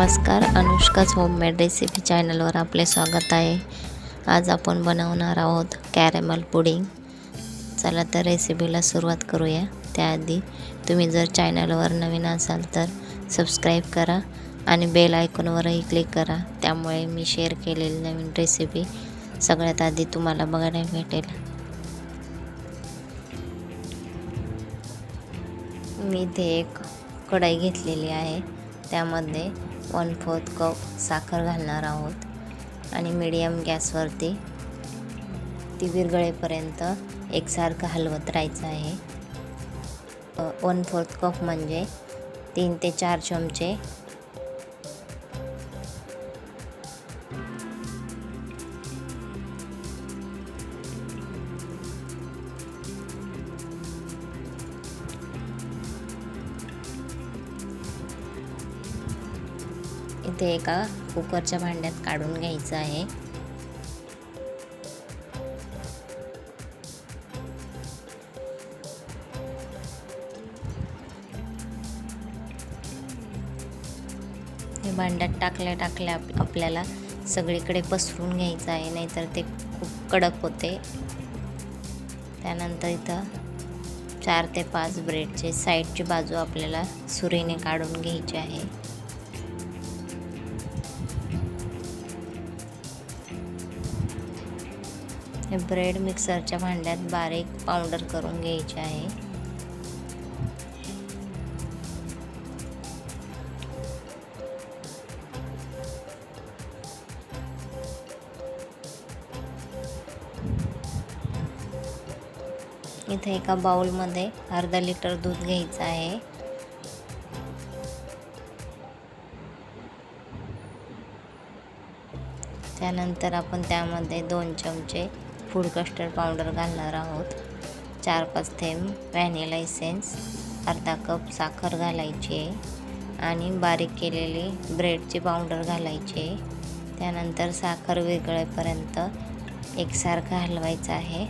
नमस्कार अनुष्काच homemade recipe चॅनलवर आपले स्वागत आहे. आज आपण बनवणार आहोत कॅरेमल पुडिंग चला तर रेसिपीला सुरुवात करूया. त्याआधी तुम्ही जर चॅनलवर नवीन असाल तर सबस्क्राईब करा आणि बेल आयकॉनवरही क्लिक करा. त्यामुळे मी शेअर केलेली नवीन रेसिपी सगळ्यात आधी तुम्हाला बघायला भेटेल. मी इथे एक कढाई घेतलेली आहे. त्यामध्ये वन फोर्थ कप साखर घालणार आहोत. आणि मीडियम गॅसवरती ती विरघळेपर्यंत एकसारखं हलवत राहायचं आहे. वन फोर्थ कप म्हणजे तीन ते चार चमचे इथे एका कुकरच्या भांड्यात काढून घ्यायचं आहे. हे भांड्यात टाकल्या टाकल्या आपल्याला सगळीकडे पसरून घ्यायचं आहे नाहीतर ते खूप कडक होते. त्यानंतर इथं चार ते पाच ब्रेडचे साईडची बाजू आपल्याला सुरीने काढून घ्यायची आहे. हे ब्रेड मिक्सरच्या भांड्यात बारीक पावडर करून घ्यायचे आहे. इथे एका बाउलमध्ये अर्धा लिटर दूध घ्यायचं आहे. त्यानंतर आपण त्यामध्ये दोन चमचे फूड कस्टर्ड पावडर घालणार आहोत. चार पाच थेंब व्हॅनिला इसेन्स अर्धा कप साखर घालायची आहे आणि बारीक केलेली ब्रेडची पावडर घालायची आहे. त्यानंतर साखर विरघळेपर्यंत एकसारखं हलवायचं आहे.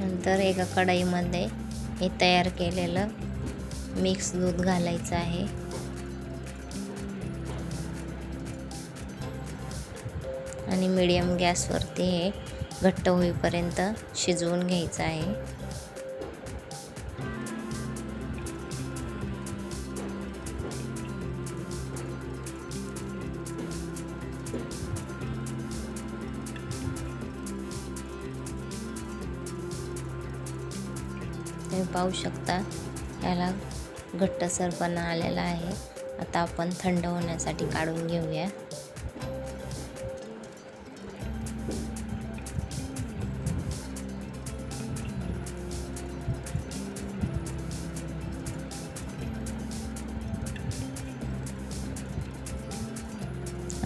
नंतर एका कढईमध्ये हे तयार केलेलं मिक्स दूध घालायचं आहे. आणि मीडियम गॅसवरती हे घट्ट होईपर्यंत शिजवून घ्यायचं आहे. तुम्ही पाहू शकता याला घट्टसरपणा आलेला आहे. आता आपण थंड होण्यासाठी काढून घेऊया.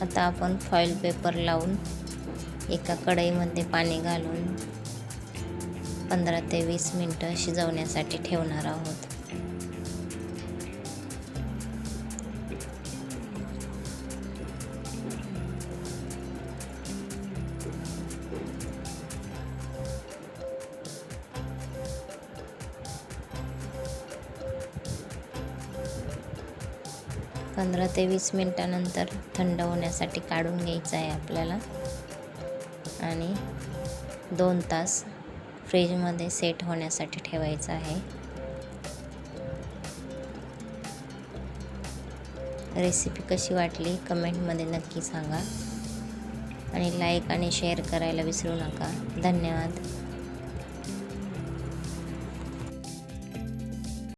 आता आपण फॉईल पेपर लावून एका कढईमध्ये पाणी घालून पंधरा ते वीस मिनटं शिजवण्यासाठी ठेवणार आहोत. पंधरा ते वीस मिनटानंतर थंड होण्यासाठी काढून घ्यायचं आहे आपल्याला. आणि दोन तास फ्रीजमध्ये सेट होण्यासाठी ठेवायचं आहे. रेसिपी कशी वाटली कमेंटमध्ये नक्की सांगा. आणि लाईक आणि शेअर करायला विसरू नका. धन्यवाद.